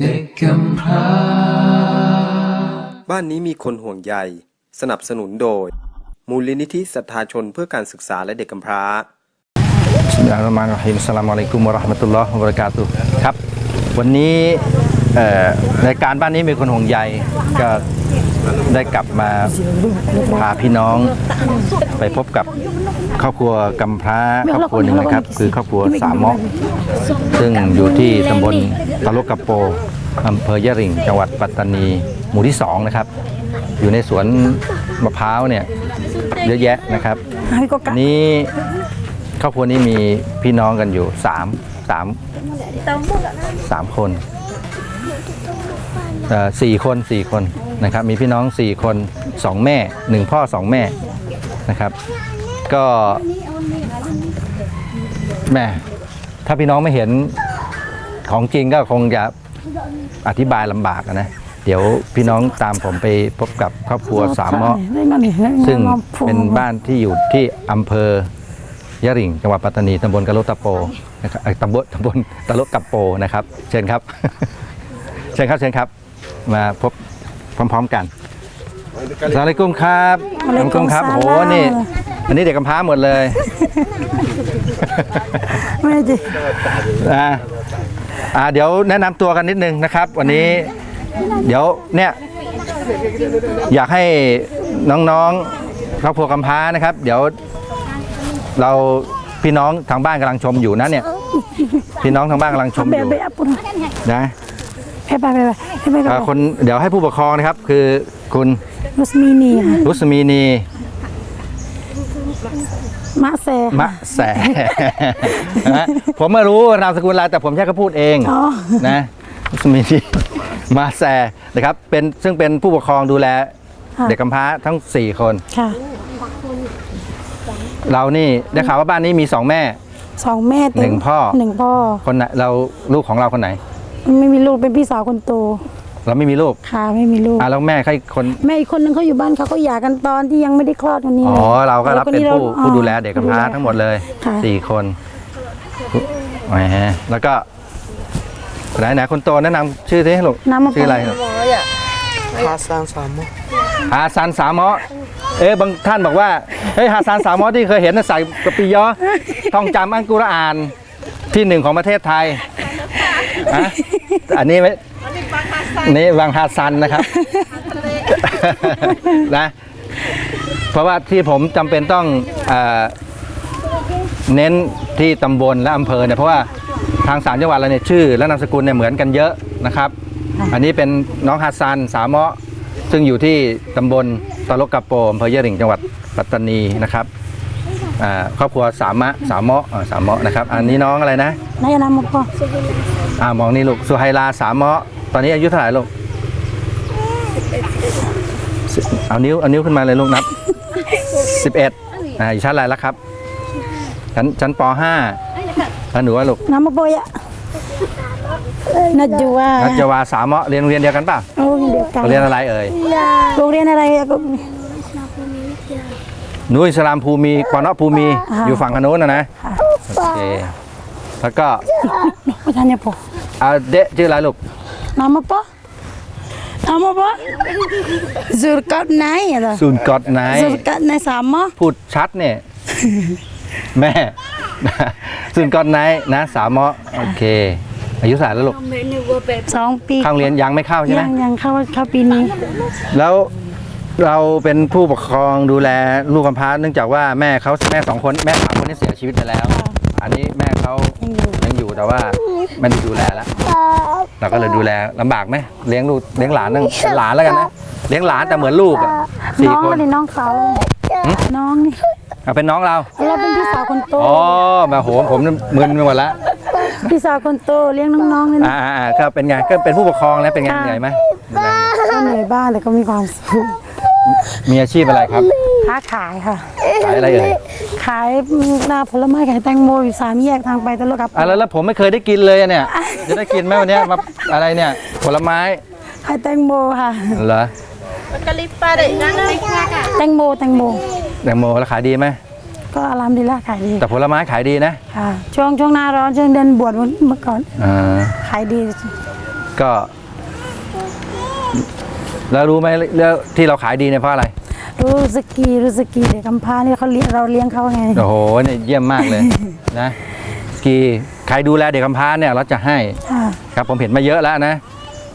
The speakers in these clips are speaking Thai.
เด็กกำพร้า บ้านนี้มีคนห่วงใย สนับสนุนโดย มูลนิธิศรัทธาชนเพื่อการศึกษาและเด็กกำพร้า Bismillahirrahmanirrahim Assalamualaikum warahmatullahi wabarakatuh ครับ วันนี้เอ่อรายการบ้านนี้มีคนห่วงใยก็ได้กลับมาพาพี่น้องไปพบกับ ครอบครัวกำพร้าครอบครัวหนึ่งนะครับ คือครอบครัวสามเมาะซึ่งอยู่ที่ตำบลตะลกกะโปอำเภอยะริ่งจังหวัดปัตตานีหมู่ที่สองนะครับ อยู่ในสวนมะพร้าวเนี่ยเยอะแยะนะครับอันนี้ครอบครัวนี้มีพี่น้องกันอยู่สามสามสามคนเอ่อสี่คนสี่คนนะครับ มีพี่น้องสี่คนสองแม่หนึ่งพ่อสองแม่นะครับ ก็แม่ถ้าพี่น้องไม่เห็นของจริงก็คงจะอธิบายลำบากอะนะ เดี๋ยวพี่น้องตามผมไปพบกับครอบครัวสามเมาะซึ่งเป็นบ้านที่อยู่ที่อำเภอยะหริ่งจังหวัดปัตตานีตำบลกะโลตะโปนะครับเอ่อตำบลตำบลตะโลกะโปนะครับ เชิญครับ เชิญครับเชิญครับ มาพบพร้อม ๆ กันสวัสดีกุ้มครับวะอะลัยกุมครับสลามโอ้โหนี่ อันนี้เด็กกำพร้าหมดเลยไม่ดิอ่าอ่าเดี๋ยวแนะนำตัวกันนิดนึงนะครับ วันนี้เดี๋ยวเนี่ยอยากให้น้องๆครอบครัวกำพร้านะครับ เดี๋ยวเราพี่น้องทางบ้านกำลังชมอยู่นะเนี่ย พี่น้องทางบ้านกำลังชมเบอยู่เบอัปปุนนะไปไปไปไปไปอ่ากับคนเดี๋ยวให้ผู้ปกครองนะครับ คือคุณมุสมีนีค่ะรุสมีนี มะเซมะแสนะผมไม่รู้นามสกุลอะไรแต่ผมแค่เขาพูดเองอ๋อนะสมิธีมาแซนะครับ เป็นซึ่งเป็นผู้ปกครองดูแลค่ะเด็กกำพร้าทั้ง 4 คนค่ะเรานี่ได้ข่าวว่าบ้านนี้มี2แม่สองแม่เต็มหนึ่งพ่อหนึ่งพ่อคนไหนเราลูกของเราคนไหน ไม่มีลูกเป็นพี่สาวคนโต เราไม่มีลูกค่ะไม่มีลูกอะแล้วแม่ใครคนแม่อีกคนนึงเขาอยู่บ้านเขาก็หย่ากันตอนที่ยังไม่ได้คลอดคนนี้อ๋อเราก็รับเป็นผู้อ๋อผู้ดูแลเด็กกำพร้าทั้งหมดเลยค่ะสี่คนแหมแล้วก็ไหนไหนคนโตแนะนำชื่อสิลูกน้ำมะพชื่ออะไรร้าวลูกฮาซานสามมุกฮาซันสามเมาะเอ๊ะบางท่านบอกว่าเฮ้ยฮาซันสามเมาะที่เคยเห็นน่ะใส่กระปิยอท่องจำอังกุรอานที่หนึ่งของประเทศไทยอะอันนี้ไม่ นี่วังฮาซันนะครับ นะ เพราะว่าที่ผมจำเป็นต้องเออเน้นที่ตำบลและอำเภอเนี่ยเพราะว่าทางสามจังหวัดเราเนี่ยชื่อ และนามสกุลเนี่ยเหมือนกันเยอะนะครับ อันนี้เป็นน้องฮัสซันสามเมาะซึ่งอยู่ที่ตำบลตะลกกะโปอำเภอยะหริ่งจังหวัดปัตตานีนะครับอ่าครอบครัวสามมะสามเมาะอ่าสามเมาะนะครับ อันนี้น้องอะไรนะ นายน้ำมะพร้าวอ่ามองนี่ลูกสุไฮลาสามเมาะ ตอนนี้อายุเท่าไหร่ลูกสิเอานิ้วเอานิ้วขึ้นมาเลยลูกนับสิบเอ็ดอ่าอยู่ชั้นอะไรแล้วครับ ชั้นชั้นปห้าแล้วหนูว่าลูกน้ำมะโปยะนัดจูว่านัจวาสามเมาะเรียนโรงเรียนเดียวกันป่ะโอ้ยเดียวกันเรียนอะไรเอ่ยโรงเรียนอะไรอะก็หนูอิสลามภูมิกวานอภูมิอ่าอยู่ฝั่งขนุนนะนะโอเคแล้วก็ไม่ทันเนี่ยพออาเดะชื่ออะไรลูก Nama apa? Nama apa? Zulkat Nai atau? ซูนกอดไน Zulkat Nai sama? พูดชัดเนี่ย แม่ซูนกอดไนนะสามเมาะโอเค อายุเท่าไหร่แล้วลูก สองปีเข้าโรงเรียนยังไม่เข้าใช่ไหมยังยังเข้าเข้าปีนี้ แล้วเราเป็นผู้ปกครองดูแลลูกกำพร้าเนื่องจากว่าแม่เขาแม่สองคนแม่สามคนนี้เสียชีวิตไปแล้ว อันนี้แม่เขายังอยู่ยังอยู่แต่ว่าไม่ได้ดูแลแล้ว เราก็เลยดูแลลำบากไหมเลี้ยงลูกเลี้ยงหลานนึงเป็นหลานแล้วกันนะเลี้ยงหลานแต่เหมือนลูกอะสี่น้องคนนี่น้องสาวเลยน้องนี่เอาเป็นน้องเราเราเป็นพี่สาวคนโตอ๋อมาโหผมมึนไปหมดแล้วพี่สาวคนโตเลี้ยงน้องๆนี่อ่าอ่าอ่าก็เป็นไงก็เป็นผู้ปกครองแล้วเป็นไงเหนื่อยไหมเหนื่อยก็เหนื่อยบ้างแต่ก็มีความสุขมีอาชีพอะไรครับค้าขายค่ะขายอะไรเอ่ย ขายหน้าผลไม้ขายแตงโมอยู่สามแยกทางไปตะลุกับอะแล้วแล้วผมไม่เคยได้กินเลยอะเนี่ย จะได้กินไหมวันเนี้ยมาอะไรเนี่ยผลไม้ขายแตงโมค่ะ เหรอ แตงโมแตงโม แตงโมแล้วขายดีไหมก็อารามดีละขายดีแต่ผลไม้ขายดีนะค่ะ ช่วงช่วงหน้าร้อนช่วงเดือนบวชเมื่อก่อนอ่าขายดีก็ แล้วรู้ไหมแล้วที่เราขายดีเนี่ยเพราะอะไร รู้สกีรู้สกีเด็กกำพร้าเนี่ยเขาเลี้ยงเราเลี้ยงเขาไง โอ้โหเนี่ยเยี่ยมมากเลย นะสกีใครดูแลเด็กกำพร้าเนี่ยเราจะให้ ค่ะ ครับผมเห็นมาเยอะแล้วนะ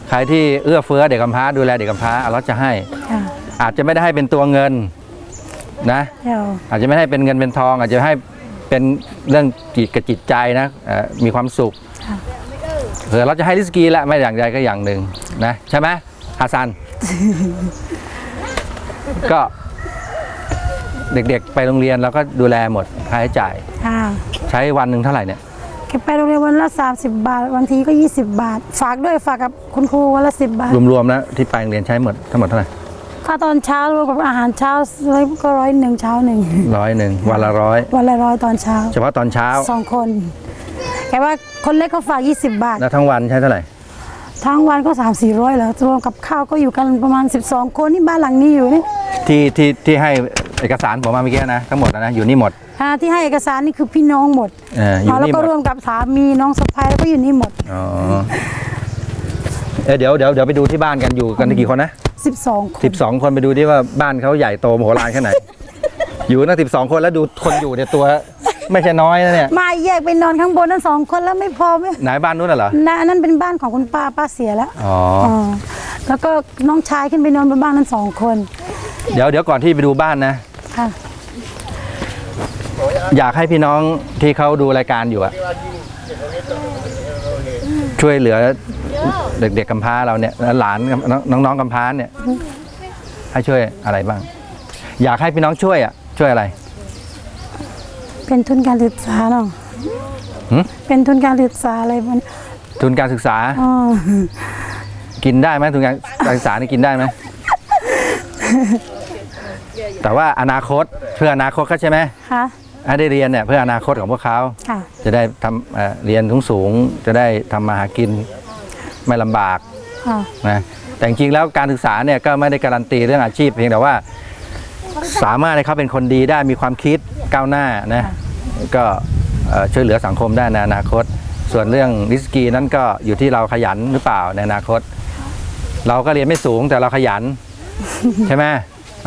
ใครที่เอื้อเฟื้อเด็กกำพร้าดูแลเด็กกำพร้าเราจะให้ ค่ะอาจจะไม่ได้ให้เป็นตัวเงินนะ เดี๋ยวอาจจะไม่ให้เป็นเงินเป็นทอง อาจจะให้เป็นเรื่องจิตกับจิตใจนะเอ่อมีความสุขเผื่อเราจะให้ริสกีแหละไม่อย่างใดก็อย่างหนึ่งนะใช่ไหมฮาซัน ก็เด็กๆ ไปโรงเรียนเราก็ดูแลหมดค่าใช้จ่าย ค่ะใช้วันหนึ่งเท่าไหร่เนี่ยเก็บไปโรงเรียนวันละ 30 บาทบางทีก็ 20 บาท ฝากด้วยฝากกับคุณครูวันละ 10 บาท รวมๆแล้วที่ไปโรงเรียนใช้หมดทั้งหมดเท่าไหร่ค่าตอนเช้ารวมกับอาหารเช้าก็ร้อยหนึ่งเช้าหนึ่งร้อยหนึ่งวันละร้อยวันละร้อยตอนเช้าเฉพาะตอนเช้าสองคนแค่ว่าคนเล็กก็ฝาก 20 บาท แล้วทั้งวันใช้เท่าไหร่ทั้งวันก็3 4 0 0แล้วรวมกับข้าวก็อยู่กันประมาณ 12 คนที่บ้านหลังนี้อยู่นี่ ที่ที่ที่ให้เอกสารผมมาเมื่อกี้นะทั้งหมดนะอยู่นี่หมด อ่าที่ให้เอกสารนี่คือพี่น้องหมดเอออยู่แล้วนี่หก็มดรวมกับสามีน้องสะพ้ายแล้วก็อยู่นี่หมด อ๋อเอ้ยเดี๋ยวเดี๋ยวเดี๋ยวไปดูที่บ้านกันอยู่กันกี่คนนะ12 คนสิบสองคนไปดูที่ว่าบ้านเขาใหญ่โตมโหฬารแค่ไหน อยู่ตั้งสิบสองคนแล้วดูคนอยู่เนี่ยตัวไม่ใช่น้อยนะเนี่ยมาแยกไปนอนข้างบนนั่นสองคนแล้วไม่พอไหมไหนบ้านนู้นน่ะเหรอ นะอันนั่นเป็นบ้านของคุณป้าป้าเสียแล้วอ๋ออ๋อ แล้วก็น้องชายขึ้นไปนอนบนบ้านนั้นสองคน เดี๋ยวเดี๋ยวก่อนที่ไปดูบ้านนะ ค่ะ อยากให้พี่น้องที่เขาดูรายการอยู่อะช่วยเหลือเด็กๆกำพร้าเราเนี่ยหลานน้องน้องๆกำพร้าเนี่ย ให้ช่วยอะไรบ้าง อยากให้พี่น้องช่วยอะช่วยอะไร เป็นทุนการศึกษาเนาะหึเป็นทุนการศึกษาอะไรมันทุนการศึกษาอ๋อกินได้ไหมทุนการศึกษานี่กินได้ไหม แต่ว่าอนาคตเพื่ออนาคตเขาใช่ไหมค่ะให้ได้เรียนเนี่ยเพื่ออนาคตของพวกเขา ค่ะ จะได้ทำเอ่อเรียนสูงๆจะได้ทำมาหากินไม่ลำบาก ค่ะ นะแต่จริงๆแล้วการศึกษาเนี่ยก็ไม่ได้การันตีเรื่องอาชีพเพียงแต่ว่า สามารถให้เขาเป็นคนดีได้มีความคิดก้าวหน้านะก็เอ่อช่วยเหลือสังคมได้ในอนาคต ส่วนเรื่องริสกีนั้นก็อยู่ที่เราขยันหรือเปล่าในอนาคต เราก็เรียนไม่สูงแต่เราขยัน ใช่ไหม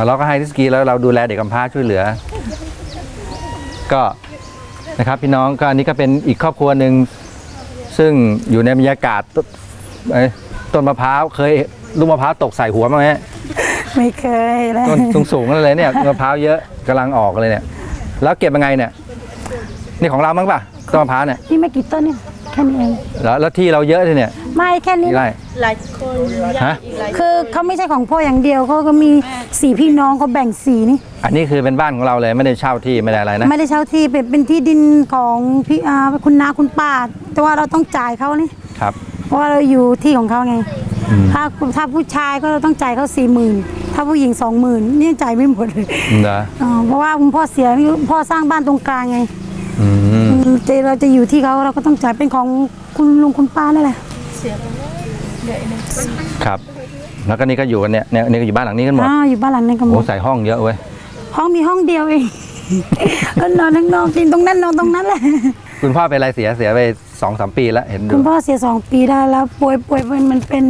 เราก็ให้ริสกีแล้วเราดูแลเด็กกำพร้าช่วยเหลือ ก็นะครับพี่น้องก็อันนี้ก็เป็นอีกครอบครัวหนึ่งซึ่งอยู่ในบรรยากาศต้นเอ้ยต้นมะพร้าวเคยลูกมะพร้าวตกใส่หัวมั้างไหมไม่เคยเลยต้นสูงๆนั่นเลยเนี่ยมะพร้าวเยอะกำลังออกเลยเนี่ย แล้วเก็บยังไงเนี่ย นี่ของเรามั้งป่ะต้นมะพร้าวเนี่ยนี่ไม่กี่ต้นเนี่ย แค่นี้เองแล้วแล้วที่เราเยอะที่เนี่ยไม่แค่นี้ กี่ไร่ หลายคนฮะคือเขาไม่ใช่ของพ่ออย่างเดียวเขาก็มีสี่พี่น้องเขาแบ่งสีนี่ อันนี้คือเป็นบ้านของเราเลยไม่ได้เช่าที่ไม่ได้อะไรนะ ไม่ได้เช่าที่เป็นเป็นที่ดินของพี่อาคุณน้าคุณป้า แต่ว่าเราต้องจ่ายเขานี่ ครับ เพราะว่าเราอยู่ที่ของเขาไง ถ้าถ้าผู้ชายก็เราต้องจ่ายเขาสี่หมื่นถ้าผู้หญิงสองหมื่นนี่จ่ายไม่หมดเลยเหรออ๋อเพราะว่าคุณพ่อเสียพ่อสร้างบ้านตรงกลางไงอืมอืมแต่ เราจะอยู่ที่เขาเราก็ต้องจ่ายเป็นของคุณลุงคุณป้านั่นแหละครับ แล้วก็นี่ก็อยู่กันเนี่ยเนี่ยนี่ก็อยู่บ้านหลังนี้กันหมดอ่าอยู่บ้านหลังนั้นกันหมโอ้ดใส่ห้องเยอะเว้ยห้องมีห้องเดียวเองก็นอนข้างนอกกินตรงนั้นนอนตรงนั้นแหละคุณพ่อเป็นอะไรเสียเสียไปสองสามปีแล้วเห็นดูคุณพ่อเสียสองปีได้แล้วป่วยป่วยเป็นมันเป็น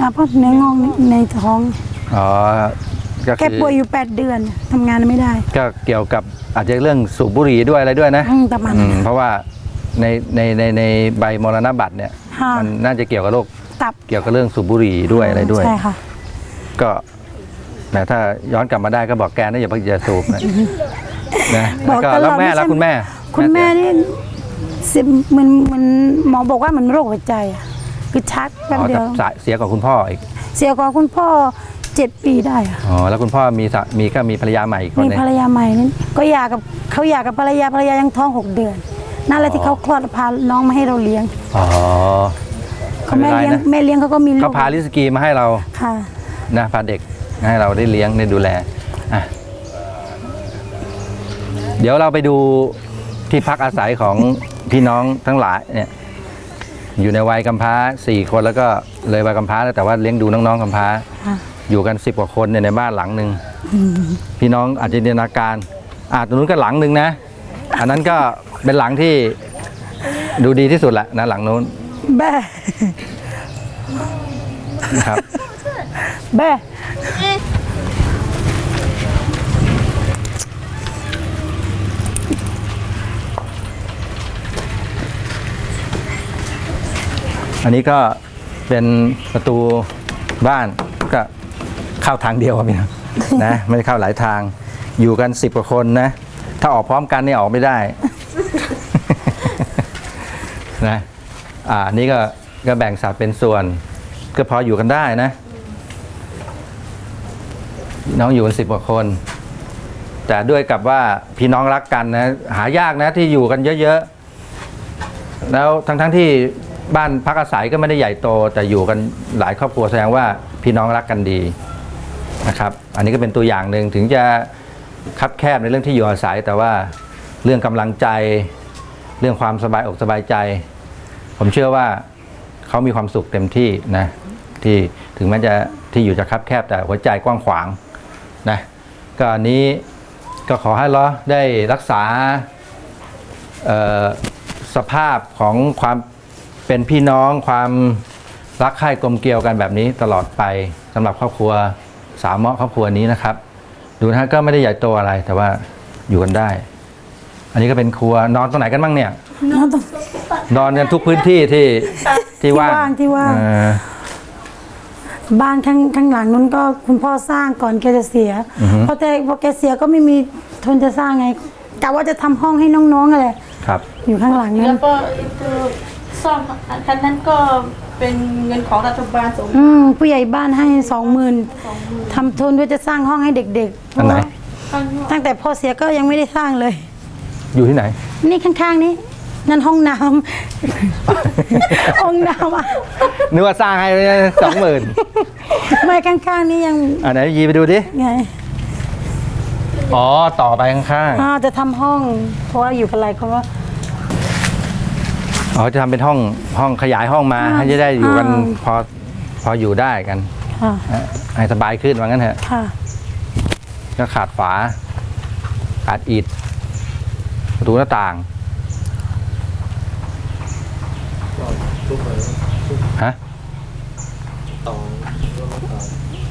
อ่าเพราะเนื้องอกในท้องอ๋อ ก็แกคือป่วยอยู่ 8 เดือนทำงานไม่ได้ ก็เกี่ยวกับอาจจะเรื่องสูบบุหรี่ด้วยอะไรด้วยนะอืมประมาณอืนั้นมเพราะว่าในในในในใบมรณบัตรเนี่ยค่ะ มันน่าจะเกี่ยวกับโรคตับเกี่ยวกับเรื่องสูบบุหรี่ด้วยอะไรด้วย ใช่ค่ะ ก็แหมถ้าย้อนกลับมาได้ก็บอกแกนะอย่าเพิ่งจะสูบนะนะบแล้วอกก็ตลอดแล้วแม่ไม่ใช่แล้วคุณแม่คุณแม่เสียนี่เสียเหมันเหมันหมอบอกว่าเหมันโรคหัวใจอะคือชักแป๊บอ๋อเดีแต่ยว สายเสียกว่าคุณพ่ออีก เสียกว่าคุณพ่อ เจ็ดปีได้อะอ๋อแล้วคุณพ่อมีสามีก็มีภรรยาใหม่อีกคนมีหนึงภรรยาใหม่นี่ก็หย่ากับเขาหย่ากับภรรยาภรรยายังท้องหกเดือน นั่นแหละที่เขาคลอดพาน้องมาให้เราเลี้ยงอ๋อเขาไม่แม่เป็นไรเลี้ยงนะแม่เลี้ยงเขาก็มีลูก็กพาลิสกีมาให้เราค่ะ นะพาเด็กให้เราได้เลี้ยงได้ดูแลอะเดี๋ยวเราไปดูที่พักอาศัยของพี่น้องทั้งหลายเนี่ย อยู่ในวัยกำพร้าสี่คนแล้วก็เลยวัยกำพร้าแล้วแต่ว่าเลี้ยงดูน้องๆกำพร้า ค่ะ อยู่กันสิบกว่าคนเนี่ยในบ้านหลังหนึ่งพี่น้องอาจจะจินตนาการอ่าตรงนู้นก็หลังหนึ่งนะ อันนั้นก็เป็นหลังที่ดูดีที่สุดแหละนะหลังนู้นแบ่นะครับแบ่อันนี้ก็เป็นประตูบ้านก็ เข้าทางเดียวครับพี่น้องนะไม่ได้เข้าหลายทาง อยู่กันสิบกว่าคนนะ ถ้าออกพร้อมกันนี่ออกไม่ได้ นะ อ่านนี้ก็ก็แบ่งสัดเป็นส่วน ก็พออยู่กันได้นะ น้องอยู่กันสิบกว่าคน แต่ด้วยกับว่าพี่น้องรักกันนะ หายากนะที่อยู่กันเยอะๆ แล้วทั้งๆที่บ้านพักอาศัยก็ไม่ได้ใหญ่โต แต่อยู่กันหลายครอบครัวแสดงว่าพี่น้องรักกันดี นะครับอันนี้ก็เป็นตัวอย่างหนึ่งถึงจะคับแคบในเรื่องที่อยู่อาศัย แต่ว่าเรื่องกำลังใจ เรื่องความสบายอกสบายใจ ผมเชื่อว่าเขามีความสุขเต็มที่นะที่ถึงแม้จะที่อยู่จะคับแคบแต่หัวใจกว้างขวางนะก็อันนี้ก็ขอให้เราได้รักษาสภาพของความเป็นพี่น้องความรักใคร่กลมเกลียวกันแบบนี้ตลอดไปสำหรับครอบครัว สามเมาะครอบครัวนี้นะครับ ดูนะฮะก็ไม่ได้ใหญ่โตอะไรแต่ว่าอยู่กันได้ อันนี้ก็เป็นครัวนอนตรงไหนกันบ้างเนี่ย นอนตรงนอนกันทุกพื้นที่ที่ที่ว่าง ที่ว่างที่ว่างเออ บ้านข้างข้างหลังนู้นก็คุณพ่อสร้างก่อนแกจะเสียพอแต่พอแกเสียก็ไม่มีทุนจะสร้างไงกะว่าจะทำห้องให้น้องๆอะไรครับ อยู่ข้างหลังนั้แล้นวก็คือ ซ่อมคันนั้นก็เป็นเงินของรัฐบาลสงอืมผู้ใหญ่บ้านให้สองหมื่นทำทุนเพื่อจะสร้างห้องให้เด็กๆอันไหน ข้างนอกตั้งแต่พ่อเสียก็ยังไม่ได้สร้างเลย อยู่ที่ไหน นี่ข้างๆนี้ นั่นห้องน้ำ ห้องน้ำอะนึกว่าสร้างให้สองหมื่นไม่ข้างๆนี้ยังอันไหนยีไปดูดิ ไงอ๋อ ต่อไปข้างอ่าจะทำห้อง เพราะว่าอยู่กันหลายคนว่าๆ อ๋อจะทำเป็นห้องห้องขยายห้องมาอ่าให้จะได้อยู่กันอ่า พอพออยู่ได้กันค่ะให้สบายขึ้นว่างั้นเถอะ ค่ะ ก็ขาดฝา ขาดอิฐประตูหน้าต่างฮะ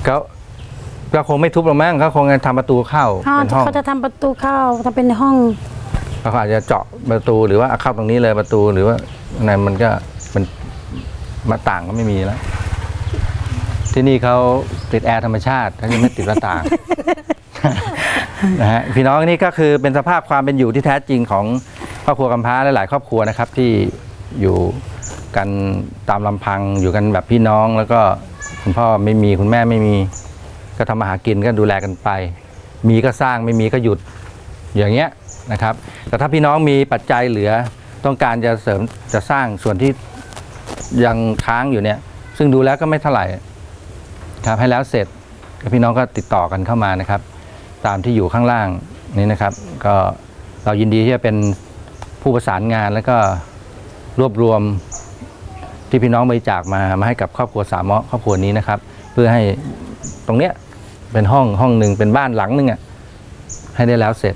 ก็ก็คงไม่ทุบหรอกมั้งเขาคงจะทำประตูเข้าอ่าเป็นห้องเขาจะทำประตูเข้าทำเป็นห้อง เขาอาจจะเจาะประตูหรือว่าเข้าตรงนี้เลยประตูหรือว่าในมันก็มันมาต่างก็ไม่มีแล้ว ที่นี่เขาติดแอร์ธรรมชาติเขายังไม่ติดหน้าต่างนะฮะพี่น้องนี่ก็คือเป็นสภาพความเป็นอยู่ที่แท้จริงของครอบครัวกำพร้าหลายๆครอบครัวนะครับ ที่อยู่กันตามลำพังอยู่กันแบบพี่น้อง แล้วก็คุณพ่อไม่มีคุณแม่ไม่มี ก็ทำมาหากินก็ดูแลกันไป มีก็สร้างไม่มีก็หยุด อย่างเงี้ย นะครับ แต่ถ้าพี่น้องมีปัจจัยเหลือต้องการจะเสริมจะสร้างส่วนที่ยังค้างอยู่เนี่ย ซึ่งดูแล้วก็ไม่เท่าไหร่ครับให้แล้วเสร็จพี่น้องก็ติดต่อกันเข้ามานะครับ ตามที่อยู่ข้างล่างนี้นะครับ ก็เรายินดีที่จะเป็นผู้ประสานงานแล้วก็รวบรวมที่พี่น้องบริจาคมามาให้กับครอบครัวสามเมาะครอบครัวนี้นะครับ เพื่อให้ตรงเนี้ยเป็นห้องห้องหนึ่งเป็นบ้านหลังหนึ่งอะให้ได้แล้วเสร็จ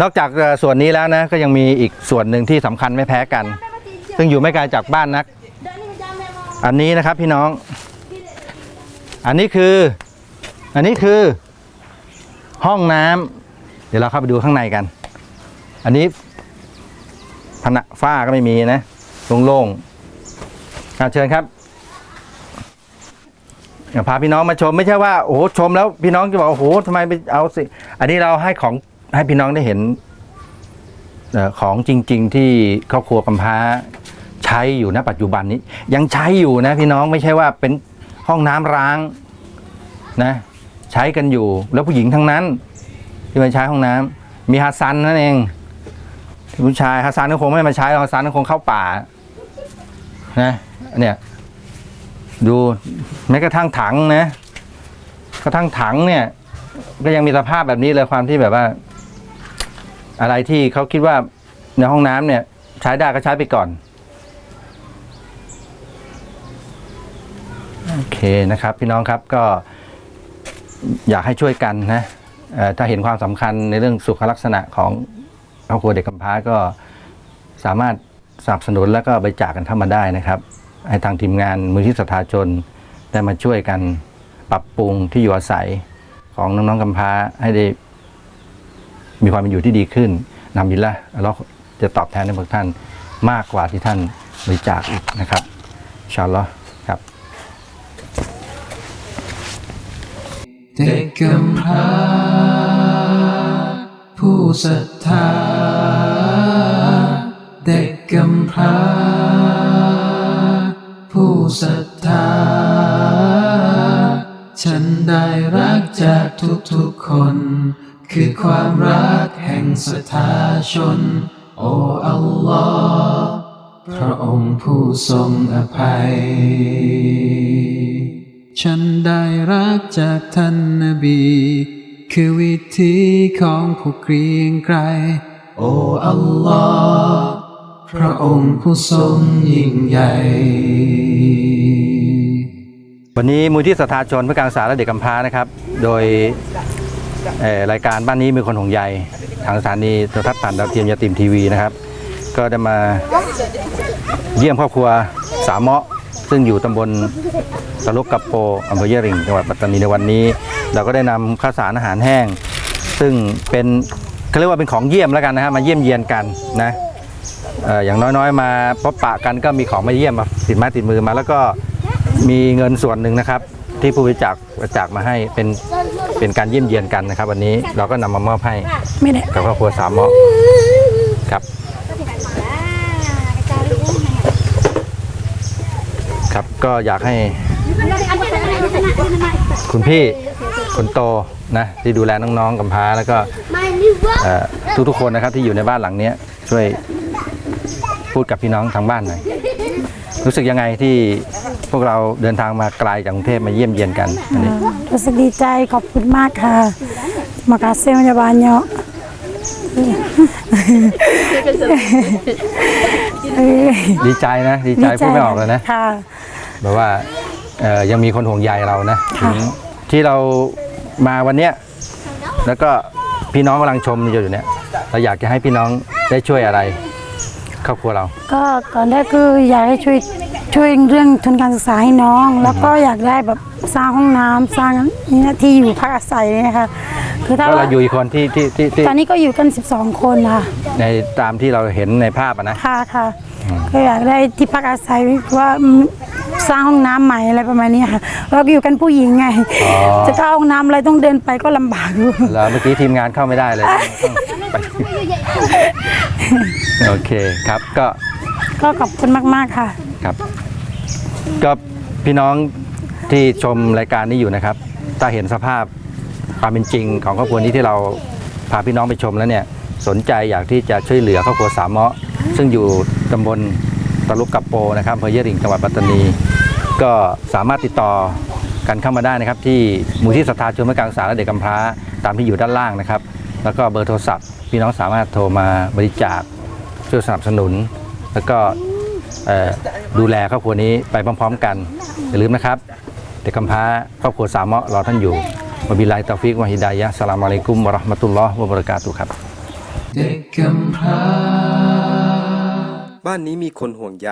นอกจากส่วนนี้แล้วนะก็ยังมีอีกส่วนหนึ่งที่สำคัญไม่แพ้กัน ซึ่งอยู่ไม่ไกลจากบ้านนัก อันนี้นะครับพี่น้อง อันนี้คือ อันนี้คือ ห้องน้ำเดี๋ยวเราเข้าไปดูข้างในกัน อันนี้ผนังฝ้าก็ไม่มีนะโล่งๆอะเชิญครับพาพี่น้องมาชมไม่ใช่ว่าโอ้โหชมแล้วพี่น้องจะบอกโอ้โหทำไมไปเอาสิอันนี้เราให้ของ ให้พี่น้องได้เห็นของจริง ๆ ที่ครอบครัวกำพร้าใช้อยู่ณปัจจุบันนี้ ยังใช้อยู่นะพี่น้องไม่ใช่ว่าเป็นห้องน้ำร้างนะใช้กันอยู่แล้วผู้หญิงทั้งนั้น ที่มาใช้ห้องน้ำมีฮัสซันนั่นเองผู้ชายฮัสซันก็คงไม่มาใช้ฮัสซันก็คงเข้าป่านะเนี่ยดูแม้กระทั่งถังนะกระทั่งถังเนี่ย ก็ยังมีสภาพแบบนี้เลยความที่แบบว่า อะไรที่เขาคิดว่าในห้องน้ำเนี่ย ใช้ได้ก็ใช้ไปก่อน โอเคนะครับ พี่น้องครับก็อยากให้ช่วยกันนะถ้าเห็นความสำคัญในเรื่องสุขลักษณะของครอบครัวเด็กกำพร้าก็สามารถสนับสนุนแล้วก็บริจาคกันเข้ามาได้นะครับให้ทางทีมงานมือที่สถาชนได้มาช่วยกันปรับปรุงที่อยู่อาศัยของน้องๆกำพร้าให้ได้ มีความเป็นอยู่ที่ดีขึ้นนำยินละเราจะตอบแทนในพวกท่านมากกว่าที่ท่านบริจาคอีกนะครับชาลลอฮ์ครับ เด็กกำพร้าผู้ศรัทธา เด็กกำพร้าผู้ศรัทธา ฉันได้รักจากทุกๆคน คือความรักแห่งศรัทธาชน โอ้อัลลอฮ์พระองค์ผู้ทรงอภัย ฉันได้รักจากท่านนบี คือวิธีของผู้เกรียงไกรโอ้อัลลอฮ์พระองค์ผู้ทรงยิ่งใหญ่ วันนี้มูลที่สถาชนเพื่อการศึกษาและเด็กกำพร้านะครับ โดย รายการบ้านนี้มีคนห่วงใยทางสถานีโทรทัศน์ผ่านดาวเทียมยาติมทีวีนะครับ ก็ได้มาเยี่ยมครอบครัวสามเมาะซึ่งอยู่ตำบลตะลุกกับโปอำเภอเยะริงจังหวัดปัตตานีในวันนี้ เราก็ได้นำข้าวสารอาหารแห้ง ซึ่งเป็นเขาเรียกว่าเป็นของเยี่ยมแล้วกันนะฮะมาเยี่ยมเยียนกันนะเอ่ออย่างน้อยๆ มาพบปะกันก็มีของมาเยี่ยมมาติดไม้ติดมือมา แล้วก็มีเงินส่วนหนึ่งนะครับ ที่ผู้บริจาคบริจาคมาให้เป็น เป็นการเยี่ยมเยียนกันนะครับ วันนี้เราก็นำมามอบให้ไม่ได้กับครอบครัวสามเมาะครับ ครับก็อยากให้คุณพี่คนโตนะที่ดูแลน้องๆกำพร้าแล้วก็เอ่อทุกๆคนนะครับที่อยู่ในบ้านหลังเนี้ยช่วยพูดกับพี่น้องทางบ้านหน่อยรู้สึกยังไงที่ พวกเราเดินทางมาไกลจากกรุงเทพมาเยี่ยมเยียนกันอันนี้ รู้สึกดีใจขอบคุณมากค่ะมากาเซลยาบานเนาะเอ้ยดีใจนะ ดีใจพูดไม่ออกเลยนะ ค่ะ แบบว่าเอ่อยังมีคนห่วงใยเรานะค่ะ ถึงที่เรามาวันเนี้ยแล้วก็พี่น้องกำลังชมอยู่เนี่ย เราอยากจะให้พี่น้องได้ช่วยอะไร ครอบครัวเรา ก็ก่อนแรกคืออยากให้ช่วย ช่วยเรื่องทุนการศึกษาให้น้อง แล้วก็อยากได้แบบสร้างห้องน้ำสร้างนี่นะที่อยู่พักอาศัยเนี่ยนะคะคือถ้าก็ว่าเราอยู่อีกคนที่ที่ที่ที่ตอนนี้ก็อยู่กัน 12 คนค่ะ ในตามที่เราเห็นในภาพอะนะ ค่ะค่ะก็อยากได้ที่พักอาศัยว่าอืมสร้างห้องน้ำใหม่อะไรประมาณนี้ค่ะเราก็อยู่กันผู้หญิงไง อ๋อ จะเข้าห้องน้ำอะไรต้องเดินไปก็ลำบากอยู่ แล้วเมื่อกี้ทีมงานเข้าไม่ได้เลยต้องไปโอเคครับก็ก็ขอบคุณมาก ๆ ค่ะ ครับ ก็พี่น้องที่ชมรายการนี้อยู่นะครับ ถ้าเห็นสภาพความเป็นจริงของครอบครัวนี้ที่เราพาพี่น้องไปชมแล้วเนี่ยสนใจอยากที่จะช่วยเหลือครอบครัวสามเมาะซึ่งอยู่ตำบลตะลุกกับโปนะครับอำเภอเยะริงจังหวัดปัตตานี ก็สามารถติดต่อกันเข้ามาได้นะครับ ที่มูลที่สถาชนเพื่อการศึกษาและเด็กกำพร้าตามที่อยู่ด้านล่างนะครับ แล้วก็เบอร์โทรศัพท์ พี่น้องสามารถโทรมาบริจาคช่วยสนับสนุน แล้วก็ ดูแลครอบครัวนี้ไปพร้อม ๆ กัน อย่าลืมนะครับเด็กกำพร้าครอบครัวสามเมาะรอท่านอยู่วบิลลาฮิตาฟิกวะฮิดายะสลามอะลัยกุมวะราะห์มะตุลลอฮ์วะบะเราะกาตุครับเด็กกำพร้าบ้านนี้มีคนห่วงใย